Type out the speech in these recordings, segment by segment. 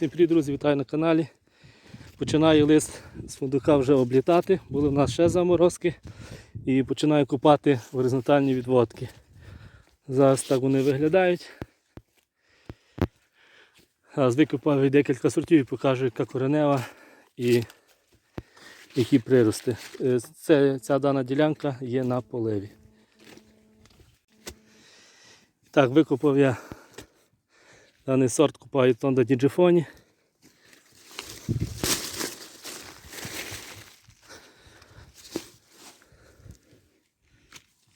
Всім привіт, друзі, вітаю на каналі. Починаю лист з фундука вже облітати. Були в нас ще заморозки. І починаю купати горизонтальні відводки. Зараз так вони виглядають. Зараз викопав і декілька сортів і покажу, яка коренева і які прирости. Е, Це, ця дана ділянка є на поливі. Так, викопав я даний сорт купаю Тонда Діджифоні.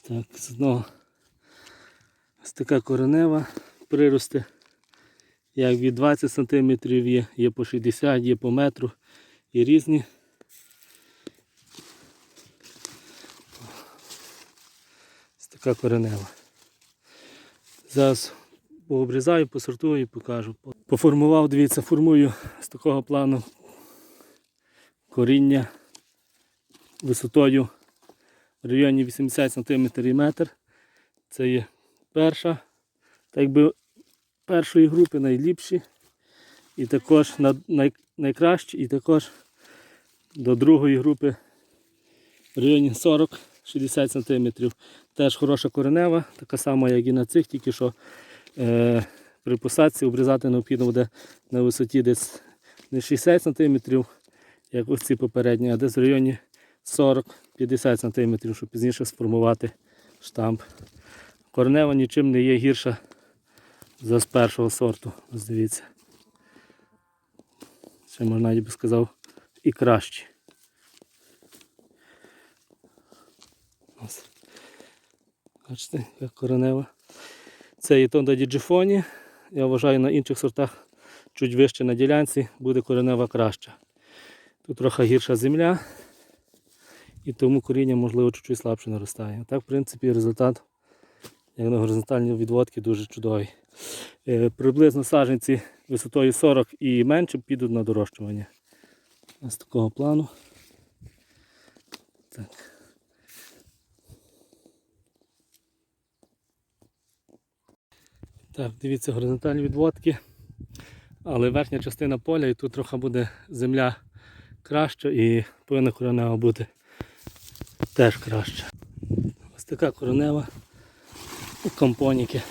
Так, з одного ось така коренева прирости. Як від 20 см є, є по 60 є по метру і різні. Така коренева. Зараз пообрізаю, посортую і покажу. Поформував, дивіться, формую з такого плану коріння висотою в районі 80 см і метр. Це є перша, так якби першої групи найліпші. І також най, найкращі, і також до другої групи в районі 40-60 см. Теж хороша коренева, така сама, як і на цих, тільки що при посадці обрізати необхідно буде на висоті десь не 60 см, як ось ці попередні, а десь в районі 40-50 см, щоб пізніше сформувати штамп. Коренева нічим не є гірша за з першого сорту. Ось дивіться. Ще можна навіть би сказав і краще. Ось. Бачите, як коренева. Це є тонда діджифоні. Я вважаю на інших сортах чуть вище на ділянці буде коренева краща. Тут трохи гірша земля і тому коріння можливо чуть-чуть слабше наростає. Так, в принципі, результат як на горизонтальній відводці дуже чудовий. Е, Приблизно саджанці висотою 40 і менше підуть на дорощування. Ось такого плану. Так. Так, дивіться горизонтальні відводки. Але верхня частина поля і тут трохи буде земля краща і повинна коренева бути теж краща. Ось така коренева у компоніки.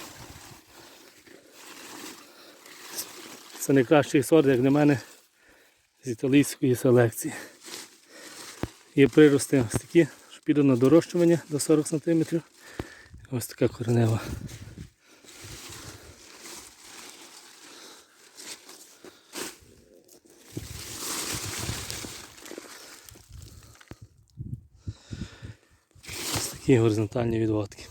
Це найкращий сорт, як для мене, з італійської селекції. Є прирости ось такі, що підуть на дорощування до 40 см. Ось така коренева. Такі горизонтальні відводки.